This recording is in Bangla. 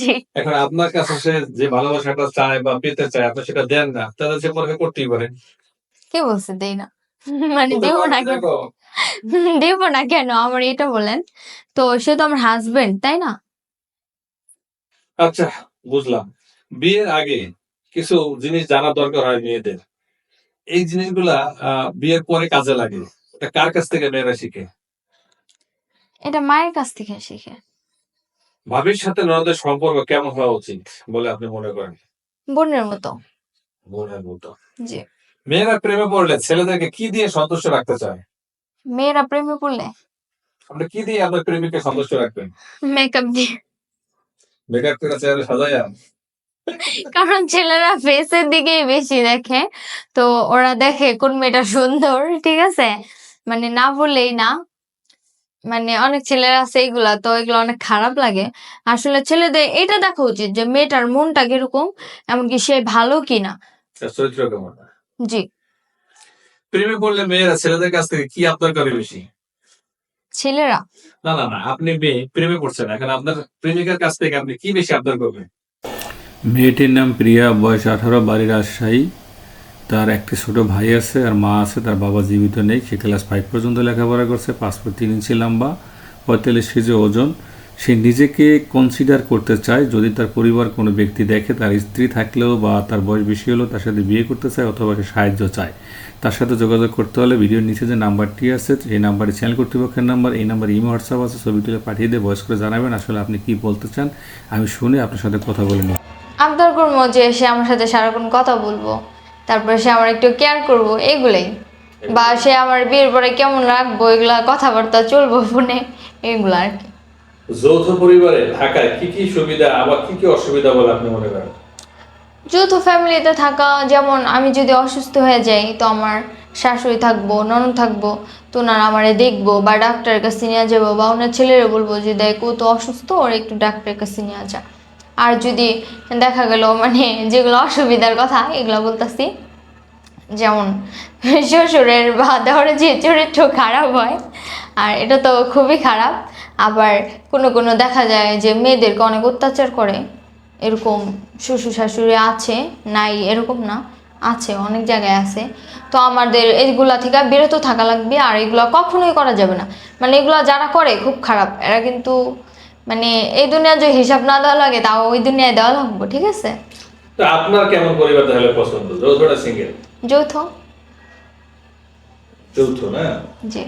জি। এখন আপনার কাছে সে যে ভালোবাসাটা চায় বা পেতে চায় আপনি সেটা দেন না তাহলে সে পরীক্ষা করতেই পারে। কে বলছে? দেই না। মানে দেব না কেন? দেব না কেন? আমার এটা বলেন। তো সে তো আমার হাজবেন্ড তাই না? আচ্ছা বুঝলাম। বিয়ের আগে কিছু জিনিস জানার দরকার হয় মেয়েদের। এই জিনিসগুলা বিয়ের পরে কাজে লাগে। এটা কার কাছ থেকে মেয়েরা শিখে? এটা মায়ের কাছ থেকে শিখে। ভাবির সাথে ননদের সম্পর্ক কেমন হওয়া উচিত বলে আপনি মনে করেন? বোনের মতো। বোনের মতো। জি। মেয়েরা প্রেমে পড়লে ছেলেদেরকে কি দিয়ে সন্তুষ্ট রাখতে চায়? মেয়েরা প্রেমে পড়লে? আপনি কি দিয়ে আপনার প্রেমিককে সন্তুষ্ট রাখবেন? মেকআপ দিয়ে। মেকআপ করে চেহারা সাজাইয়া কারণ ছেলেরা ফেসের দিকেই বেশি দেখে। তো ওরা দেখে কোন মেয়েটা সুন্দর ঠিক আছে? মানে না বললেই না। মানে অনেক ছেলেরা আছে এগুলা তো এগুলো অনেক খারাপ লাগে। আসলে ছেলেদের এটা দেখা উচিত যে মেয়েটার মনটা কীরকম এমনকি সে ভালো কিনা। তার চরিত্র কেমন জি। প্রেমে পড়লে মেয়েরা ছেলেদের কাছ থেকে কি আপনার করে বেশি? ছেলেরা? না না না আপনি মেয়ে প্রেমে পড়ছেন এখন আপনার প্রেমিকার কাছ থেকে আপনি কি বেশি আবদার করবেন? মেয়েটির নাম প্রিয়া বয়স আঠারো বাড়ি রাজশাহী। তার একটি ছোট ভাই আছে আর মা আছে, তার বাবা জীবিত নেই। সে ক্লাস ফাইভ পর্যন্ত লেখাপড়া করছে পাসপোর্ট তিন ইঞ্চি লম্বা, পঁয়তাল্লিশ কেজি ওজন। সে নিজেকে কনসিডার করতে চায়, যদি তার পরিবার কোনো ব্যক্তি দেখে, তার স্ত্রী থাকলেও বা তার বয়স বেশি হলেও তার সাথে বিয়ে করতে চায় অথবা সে সাহায্য চায়। তার সাথে যোগাযোগ করতে হলে ভিডিওর নিচে যে নাম্বারটি আছে, এই নাম্বারে চ্যানেল কর্তৃপক্ষের নাম্বার, এই নাম্বার ইমো হোয়াটসঅ্যাপ আছে, ছবি তুলে পাঠিয়ে দিয়ে ভয়েস করে জানাবেন আসলে আপনি কি বলতে চান। আমি শুনে আপনার সাথে কথা বলে নিই আবদার করব যে আমার সাথে সারাক্ষণ কথা বলব। তারপরে সে আমার একটু কেয়ার করব এগুলাই। বা সে আমার বিয়ের পরে কেমন রাখব এগুলা কথাবার্তা চলবো ফোনে এগুলা আর কি। যৌথ পরিবারে থাকায় কি কি সুবিধা আবার কি কি অসুবিধা বলে আপনি মনে করেন? যৌথ ফ্যামিলিতে থাকা যেমন আমি যদি অসুস্থ হয়ে যাই তো আমার শাশুড়ি থাকব ননদ থাকব তো ওনারা আমারে দেখব বা ডাক্তারের কাছে নিয়ে যাব বা ওনার ছেলেরা বলব যে দেখ ও তো অসুস্থ ওর একটু ডাক্তারের কাছে নিয়ে যা। আর যদি দেখা গেল মানে যেগুলো অসুবিধার কথা, এগুলো বলতেছি। যেমন শ্বশুরের বা দেওয়ার যে চরিত্র খারাপ হয়, আর এটা তো খুবই খারাপ। আবার কোনো কোনো দেখা যায় যে মেয়েদেরকে অনেক অত্যাচার করে। এরকম শ্বশুর শাশুড়ি আছে, নাই এরকম না, আছে, অনেক জায়গায় আছে। তো আমাদের এইগুলা থেকে বিরত থাকা লাগবে, আর এগুলো কখনোই করা যাবে না। মানে এগুলো যারা করে খুব খারাপ, এরা কিন্তু মানে এই দুনিয়া যে হিসাব না দেওয়া লাগে তাও ওই দুনিয়ায় দেওয়া লাগবে ঠিক আছে? তো আপনার কেমন পরিবার তাহলে পছন্দ? যৌথ না সিঙ্গেল? যৌথ। যৌথ না? জি।